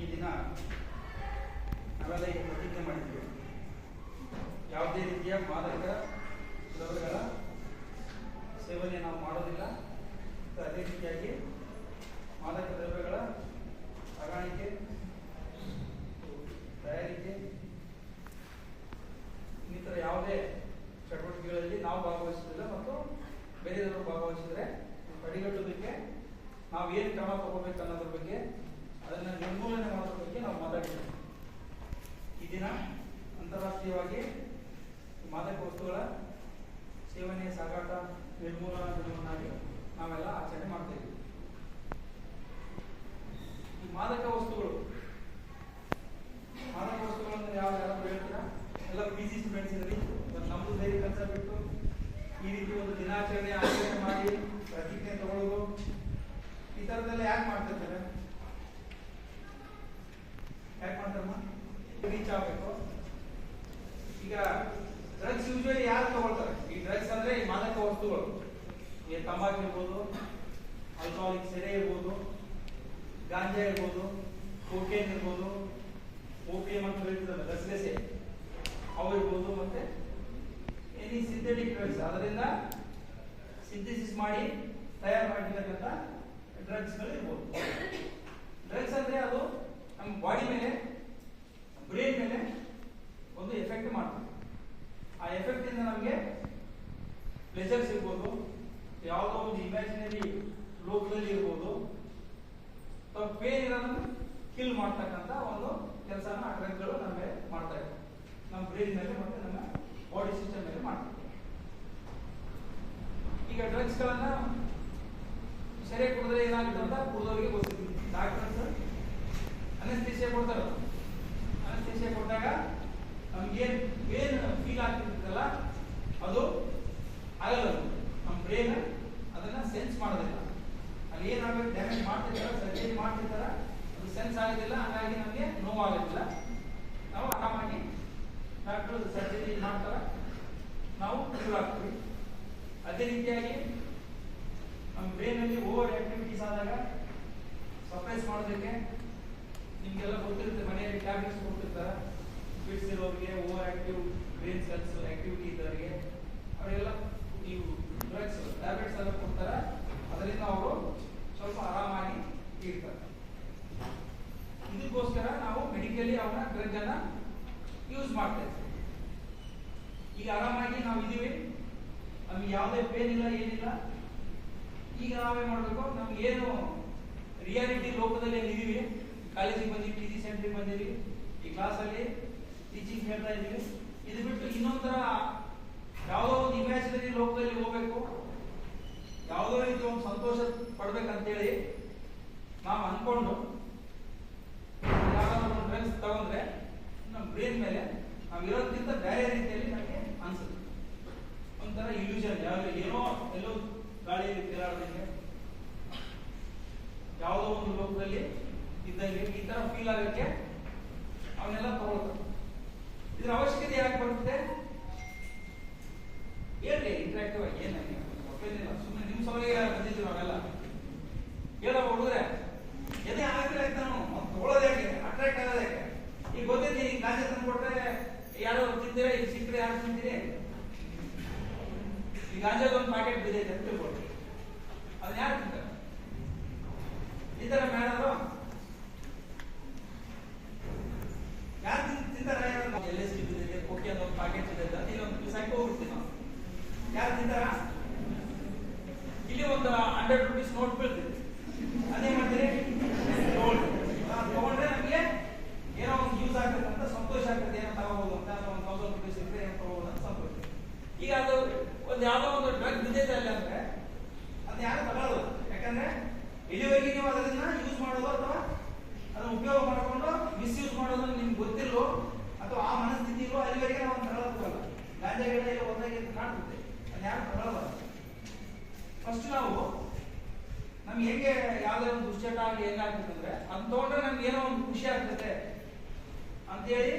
ಈ ದಿನ ನಾವೆಲ್ಲ ಈಗ ಪ್ರತಿಜ್ಞೆ ಮಾಡಿದ್ದೀವಿ. ಯಾವುದೇ ರೀತಿಯ ಮಾದಕ ದ್ರವ್ಯಗಳ ಸೇವನೆ ನಾವು ಮಾಡೋದಿಲ್ಲ. ಅದೇ ರೀತಿಯಾಗಿ ಮಾದಕ ದ್ರವ್ಯಗಳ ಸಾಗಾಣಿಕೆ, ತಯಾರಿಕೆ, ಇನ್ನಿತರ ಯಾವುದೇ ಚಟುವಟಿಕೆಗಳಲ್ಲಿ ನಾವು ಭಾಗವಹಿಸುವುದಿಲ್ಲ ಮತ್ತು ಬೇರೆಯವರು ಭಾಗವಹಿಸಿದರೆ ತಡೆಗಟ್ಟೋದಕ್ಕೆ ನಾವು ಏನು ಕ್ರಮ ತಗೋಬೇಕು ಅನ್ನೋದ್ರ ಬಗ್ಗೆ ಅದನ್ನ ನಿರ್ಮೂಲನೆ ಮಾಡೋದ್ರ ಬಗ್ಗೆ ನಾವು ಮಾತಾಡ್ತೀವಿ ಈ ದಿನ ಅಂತಾರಾಷ್ಟ್ರೀಯವಾಗಿ ಮಾದಕ ವಸ್ತುಗಳ ಸೇವನೆ ಸಾಗಾಟ, ನಿರ್ಮೂಲನಾ ದಿನವನ್ನಾಗಿ ನಾವೆಲ್ಲ ಆಚರಣೆ ಮಾಡ್ತಾ ಇದ್ದೀವಿ. ಈ ಮಾದಕ ವಸ್ತುಗಳು, ಮಾದಕ ವಸ್ತುಗಳನ್ನು ಯಾವ ಯಾರು ಹೇಳ್ತೀರಾ? ಎಲ್ಲ ಪಿ ಜಿ ಸ್ಟೂಡೆಂಟ್ಸ್ ಇದ್ರಿ ನಮ್ದು ಬೇರೆ ಕೆಲಸ ಬಿಟ್ಟು ಈ ರೀತಿ ಒಂದು ದಿನಾಚರಣೆ ಆಚರಣೆ ಮಾಡಿ ಪ್ರತಿಜ್ಞೆ ತಗೊಳ್ಳೋದು ಈ ಥರದ್ದೆಲ್ಲ ಯಾಕೆ ಮಾಡ್ತಿರ್ತಾರೆ ಯಾಕೆ ಮಾಡ್ತಾರಮ್ಮ ರೀಚ್ ಆಗಬೇಕು. ಈಗ ಡ್ರಗ್ಸ್ ಯೂಶುವಲಿ ಯಾರು ತಗೊಳ್ತಾರೆ? ಈ ಡ್ರಗ್ಸ್ ಅಂದ್ರೆ ಈ ಮಾದಕ ವಸ್ತುಗಳು. ಈ ತಂಬಾಕು ಇರ್ಬೋದು ಆಲ್ಕೋಹಾಲಿಕ್ ಸೆರೆ ಇರ್ಬೋದು, ಗಾಂಜಾ ಇರ್ಬೋದು ಕೋಕೇನ್ ಇರ್ಬೋದು ಓಪಿಎಂ ಅಂತ ಹೇಳ್ತಿದ್ದಾರೆ ಗಸಗಸೆ. ಅವು ಇರ್ಬೋದು ಮತ್ತೆ ಎನಿ ಸಿಂಥೆಟಿಕ್ ಡ್ರಗ್ಸ್ ಅದರಿಂದ ಸಿಂಥೆಸಿಸ್ ಮಾಡಿ ತಯಾರು ಮಾಡಿರ್ತಕ್ಕಂಥ ಡ್ರಗ್ಸ್ಗಳು ಇರ್ಬೋದು. ಡ್ರಗ್ಸ್ ಅಂದ್ರೆ ಅದು ನಮ್ಮ ಬಾಡಿ ಮೇಲೆ ಬ್ರೇನ್ ಮೇಲೆ ಒಂದು ಎಫೆಕ್ಟ್ ಮಾಡ್ತದೆ. ಆ ಎಫೆಕ್ಟ್ ಇಂದ ನಮಗೆ ಪ್ಲೆಜರ್ ಸಿಗ್ಬೋದು ಯಾವುದೋ ಒಂದು ಇಮ್ಯಾಜಿನರಿ ಲೋಕದಲ್ಲಿ ಇರ್ಬೋದು. ಅಥವಾ ಪೇನ್ ಇರೋದನ್ನು ಕಿಲ್ ಮಾಡ್ತಕ್ಕಂಥ ಒಂದು ಕೆಲಸನ ಆ ಡ್ರಗ್ಗಳು ನಮಗೆ ಮಾಡ್ತಾ ಇರ್ತವೆ ನಮ್ಮ ಬ್ರೇನ್ ಮೇಲೆ ಮತ್ತೆ ನಮ್ಮ ಬಾಡಿ ಸಿಸ್ಟಮ್ ಮೇಲೆ ಮಾಡ್ತದೆ ಈಗ ಡ್ರಗ್ಸ್ಗಳನ್ನ ಸರಿಯಾಗಿ ಕುಡಿದ್ರೆ ಏನಾಗುತ್ತೆ ಅಂತ ಕುಡಿದವರಿಗೆ ಗೊತ್ತಿಲ್ಲ ಡಾಕ್ಟರ್ಸ್ ಅನಸ್ತೇಶಿಯಾ ಕೊಡ್ತಾರೆ? ಅನಸ್ತೇಶಿಯಾ ಕೊಟ್ಟಾಗ ನಮ್ಗೇನ್ ಏನ್ ಫೀಲ್ ಆಗ್ತಿರ್ತಲ್ಲ ಅದು ಆಗಲ್ಲ ನಮ್ಮ ಬ್ರೇನ್ ಅದನ್ನ ಸೆನ್ಸ್ ಮಾಡೋದಿಲ್ಲ. ಅಲ್ಲಿ ಏನಾಗಬೇಕು ಡ್ಯಾಮೇಜ್ ಮಾಡ್ತಿರ್ತಾರ ಸರ್ಜರಿ ಮಾಡ್ತಿರ್ತಾರ, ಅದು ಸೆನ್ಸ್ ಆಗೋದಿಲ್ಲ, ಹಾಗಾಗಿ ನಮಗೆ ನೋವಾಗೋದಿಲ್ಲ ನಾವು ಆರಾಮಾಗಿ ಡಾಕ್ಟರ್ ಸರ್ಜರಿ ಮಾಡ್ತಾರ. ನಾವು ಕ್ಯೂರ್ ಆಗ್ತೀವಿ. ಅದೇ ರೀತಿಯಾಗಿ ನಮ್ಮ ಬ್ರೈನಲ್ಲಿ ಓವರ್ ಆಕ್ಟಿವಿಟೀಸ್ ಆದಾಗ ಸಪ್ರೆಸ್ ಮಾಡೋದಕ್ಕೆ ನಿಮ್ಗೆಲ್ಲ ಗೊತ್ತಿರುತ್ತೆ, ಮನೆಯಲ್ಲಿ ಟ್ಯಾಬ್ಲೆಟ್ಸ್ ಕೊಡ್ತಿರ್ತಾರೆ ಫಿಟ್ಸ್ ಇರೋರಿಗೆ over active brain cells activity ಇದ್ದವರಿಗೆ, ಅವರೆಲ್ಲ ನೀವು ಡ್ರಗ್ಸ್ ಟ್ಯಾಬ್ಲೆಟ್ಸ್ ಎಲ್ಲ ಕೊಡ್ತಾರೆ. ಅದರಿಂದ ಅವರು ಸ್ವಲ್ಪ ಆರಾಮಾಗಿ ಇರ್ತಾರೆ. ಇದಕ್ಕೋಸ್ಕರ ನಾವು ಮೆಡಿಕಲಿ ಅವನ ಡ್ರಗ್ ಅನ್ನ ಯೂಸ್ ಮಾಡ್ತೇವೆ ಈಗ ಆರಾಮಾಗಿ ನಾವು ಇದೀವಿ. ನಮ್ಗೆ ಯಾವುದೇ ಪೇನ್ ಇಲ್ಲ, ಏನಿಲ್ಲ. ಈಗ ನಾವೇನ್ ಮಾಡಬೇಕು? ನಮ್ಗೆ ಏನು ರಿಯಾಲಿಟಿ ಲೋಕದಲ್ಲಿ ಏನಿದೀವಿ? ಕಾಲೇಜಿಗೆ ಬಂದಿವಿ ಟಿ ಜಿ ಸೆಂಟ್ರಿಗೆ ಬಂದಿವಿ ಈ ಕ್ಲಾಸಲ್ಲಿ ಟೀಚಿಂಗ್ ಹೇಳ್ತಾ ಇದೀವಿ. ಇದು ಬಿಟ್ಟು ಇನ್ನೊಂಥರ ಯಾವುದೋ ಒಂದು ಇಮ್ಯಾಜಿನರಿ ಲೋಕದಲ್ಲಿ ಹೋಗ್ಬೇಕು. ಯಾವುದೋ ರೀತಿ ಒಂದು ಸಂತೋಷ ಪಡ್ಬೇಕಂತೇಳಿ ನಾವು ಅನ್ಕೊಂಡು ಯಾವ್ದಾದ್ರು ಒಂದು ಡ್ರಗ್ಸ್ ತಗೊಂಡ್ರೆ ನಮ್ಮ ಬ್ರೈನ್ ಮೇಲೆ ನಾವು ಇರೋದಕ್ಕಿಂತ ಬೇರೆ ರೀತಿಯಲ್ಲಿ ನಮಗೆ ಅನ್ಸುತ್ತೆ. ಒಂಥರ ಇಲ್ಯೂಷನ್ ಯಾವ ಏನೋ ಎಲ್ಲೋ ಗಾಳಿಯಲ್ಲಿ ತೇಲಾಡ್ದಂಗೆ ಯಾವುದೋ ಒಂದು ಲೋಕದಲ್ಲಿ ಇದ್ದಂಗೆ ಈ ತರ ಫೀಲ್ ಆಗಕ್ಕೆ ಅವನ್ನೆಲ್ಲ ತಗೊಳ್ತಾರೆ ಇದ್ರ ಅವಶ್ಯಕತೆ ಯಾಕೆ ಬರುತ್ತೆ? ಹೇಳ್ರಿ ಇಂಟ್ರಾಕ್ಟಿವ್ ಆಗಿ ಏನ ಸುಮ್ಮನೆ ನಿಮ್ ಸಲುವಾಗಿ ಬಂದಿದ್ದೀವಿ ನಾವೆಲ್ಲ? ಹೇಳೋ ಹುಡುಗ್ರೆ, ಎದೆ ಆಗಿಲ್ಲ ನಾವು ತಗೊಳ್ಳೋದು ಯಾಕೆ? ಅಟ್ರಾಕ್ಟ್ ಆಗೋದು ಹೇಗೆ ಈಗ ಗೊತ್ತೈತಿ ಈಗ ಕಾಜೆ ತಂದು ಕೊಟ್ರೆ ಯಾರೋ ತಿಂತೀರಾ ಈಗ ಸಿಕ್ಕರೆ ಯಾರು ತಿಂತೀರಿ? ಈ ಗಾಂಜಾದ ಒಂದು ಪ್ಯಾಕೆಟ್ ಬಿದ್ದೈತೆ, ಅಂತ ತಿಳ್ಕೊಳ್ರಿ. ಅದನ್ನ ಯಾರು ತಿಂತಾರೆ? ಈ ತರ ಮೇಡರು ಯಾರು ತಿಂತಾರ ಎಲ್ ಎಸ್ ಟಿ ಬಿದ್ದೈತೆ ಕೋಕಿ ಅಂತ ಒಂದು ಪ್ಯಾಕೆಟ್ ಬಿದ್ದೈತೆ ಅಂತ ಇಲ್ಲೊಂದು ಬಿಸಾಕಿ ಹೋಗ್ಬಿಡ್ತೀವಿ ನಾವು ಯಾರು ತಿಂತಾರ ಇಲ್ಲಿ ಒಂದು ನೋಟ್ ಬೀಳ್ತೈತೆ ಅದೇ ಮಾಡ್ತೀರಿ? ತಗೊಂಡ್ರೆ ನಮಗೆ ಏನೋ ಒಂದು ಯೂಸ್ ಆಗ್ತದೆ ಅಂತ ಸಂತೋಷ ಆಗ್ತದೆ. ಏನೋ ತಗೋಬಹುದು ಅಂತ, ಅಥವಾ ಒಂದು ತೌಸಂಡ್ ರುಪೀಸ್ ಇದ್ರೆ ಏನೋ ತಗೋಬಹುದು ಅಂತ ಸಂತೋಷ. ಈಗ ಅದು ಒಂದು ಯಾವ್ದೋ ಒಂದು ಡ್ರಗ್ ಬಿದ್ದೈತೆ ಅಲ್ಲಿ ಅಂದ್ರೆ ಅದನ್ನ ಯಾರು ತಗೊಳ್ಳೋದು ಯಾಕಂದ್ರೆ ಇಲ್ಲಿವರೆಗೆ ನೀವು ಅದನ್ನ ಯೂಸ್ ಮಾಡೋದು ಅಥವಾ ಅದನ್ನ ಉಪಯೋಗ ಮಾಡಿಕೊಂಡು ಮಿಸ್ಯೂಸ್ ಮಾಡೋದು ನಿಮ್ಗೆ ಗೊತ್ತಿಲ್ಲೋ ಅಥವಾ ಆ ಮನಸ್ಥಿತಿ ಇಲ್ಲೋ ಅಲ್ಲಿವರೆಗೆ ನಾವು ತಗೊಳ್ಳೋದಲ್ಲ ಗಾಂಜಾ ಗಿಡ ಒಂದಾಗಿ ಕಾಣ್ತದೆ. ಅದು ಯಾರು ತಗೊಳ್ಳೋದು ಫಸ್ಟ್ ನಾವು ನಮ್ಗೆ ಹೇಗೆ ಯಾವ್ದೇ ಒಂದು ದುಶ್ಚಟ ಆಗಲಿ ಏನಾಗ್ತದೆ ಅಂದ್ರೆ ಅದ್ ತಗೊಂಡ್ರೆ ನಮ್ಗೆ ಏನೋ ಒಂದು ಖುಷಿ ಆಗ್ತದೆ. ಅಂತೇಳಿ